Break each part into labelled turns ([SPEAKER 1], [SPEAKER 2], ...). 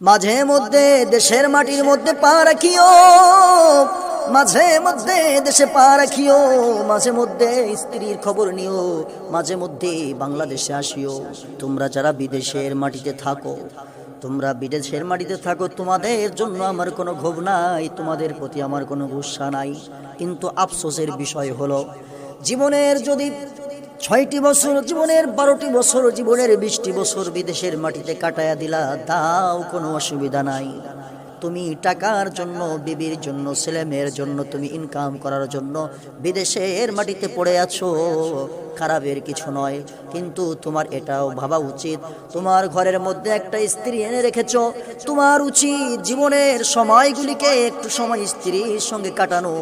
[SPEAKER 1] মাঝে মধ্যে দেশের মাটির মধ্যে পা রাখিও মাঝে মধ্যে দেশে পা রাখিও মাঝে মধ্যে স্ত্রীর খবর নিও মাঝে মধ্যে বাংলাদেশে আসিও। তোমরা যারা বিদেশের মাটিতে থাকো, তোমরা বিদেশের মাটিতে থাকো, তোমাদের জন্য আমার কোনো ক্ষোভ নাই, তোমাদের প্রতি আমার কোনো গুসা নাই। কিন্তু আফসোসের বিষয় হলো, জীবনের যদি ছয়টি বছর জীবনের, বারোটি বছর জীবনের, বিশটি বছর বিদেশের মাটিতে কাটায়া দিলা তাও কোনো অসুবিধা নাই। তুমি টাকার জন্য, বিবির জন্য ছেলে মেয়ের জন্য, তুমি ইনকাম করার জন্য বিদেশের মাটিতে পড়ে আছো। খারাপের কিছু নয়, কিন্তু তোমার এটাও ভাবা উচিত। তোমার ঘরের মধ্যে একটা স্ত্রী এনে রেখেছ। তোমার উচিত জীবনের সময়গুলিকে একটু সময় স্ত্রীর সঙ্গে কাটানো।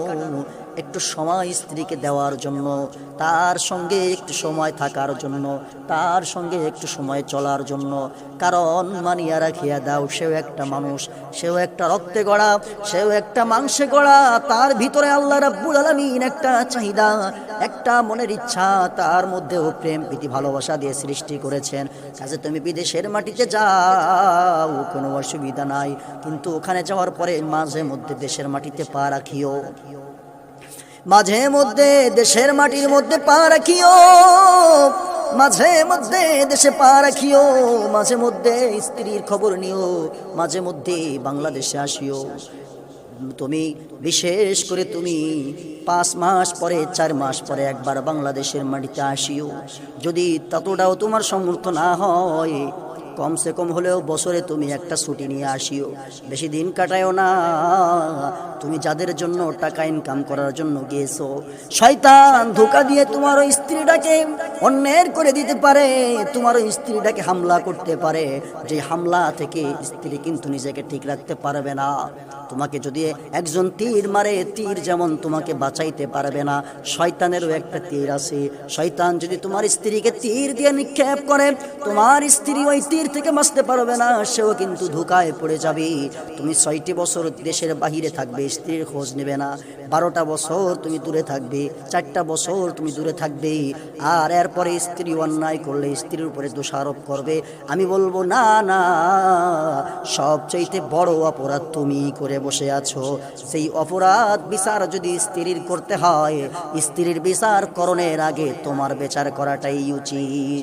[SPEAKER 1] একটু সময় স্ত্রীকে দেওয়ার জন্য, তার সঙ্গে একটু সময় থাকার জন্য, তার সঙ্গে একটু সময় চলার জন্য। কারণ মানিয়া রাখিয়া দাও, সেও একটা মানুষ, সেও একটা রক্তে গড়া, সেও একটা মাংসে গড়া। তার ভিতরে আল্লাহ রাব্বুল আলামিন একটা চাহিদা, একটা মনের ইচ্ছা, তার মধ্যেও প্রেম, প্রীতি, ভালোবাসা দিয়ে সৃষ্টি করেছেন। কাজে তুমি বিদেশের মাটিতে যাও, কোনো অসুবিধা নাই। কিন্তু ওখানে যাওয়ার পরে মাঝে মধ্যে দেশের মাটিতে পা রাখিও। মাঝে মধ্যে দেশের মাটির মধ্যে পা রাখিও মাঝে মধ্যে দেশে পা রাখিও মাঝে মধ্যে স্ত্রীর খবর নিও মাঝে মধ্যে বাংলাদেশে আসিও। তুমি, বিশেষ করে তুমি, পাঁচ মাস পরে, চার মাস পরে একবার বাংলাদেশের মাটিতে আসিও। যদি ততটাও তোমার সমর্থ না হয় কমসে কম হলেও বছরে তুমি একটা ছুটি নিয়ে আসিও। বেশি দিন কাটায়ও না। তুমি যাদের জন্য টাকা ইনকাম করার জন্য গিয়েছো, শয়তান ধোকা দিয়ে তোমার ওই স্ত্রীটাকে অন্যের করে দিতে পারে, তোমার ওই স্ত্রীটাকে হামলা করতে পারে। যে হামলা থেকে স্ত্রী কিন্তু নিজেকে ঠিক রাখতে পারবে না। তোমাকে যদি একজন তীর মারে, তীর যেমন তোমাকে বাঁচাইতে পারবে না, শয়তানেরও একটা তীর আছে। শয়তান যদি তোমার স্ত্রীকে তীর দিয়ে নিক্ষেপ করে, তোমার স্ত্রী ওই তীর থেকে বাঁচতে পারবে না, সেও কিন্তু ধোকায় পড়ে যাবে। তুমি ছয়টি বছর দেশের বাহিরে থাকবে, স্ত্রীর খোঁজ নেবে না। বারোটা বছর তুমি দূরে থাকবে, চারটা বছর তুমি দূরে থাকবে। আর এরপরে স্ত্রী অন্যায় করলে স্ত্রীর উপরে দোষারোপ করবে। আমি বলব, না না, সবচাইতে বড় অপরাধ তুমি করে বসে আছো। সেই অপরাধ বিচার যদি স্ত্রীর করতে হয়, স্ত্রীর বিচার করণের আগে তোমার বিচার করাটাই উচিত।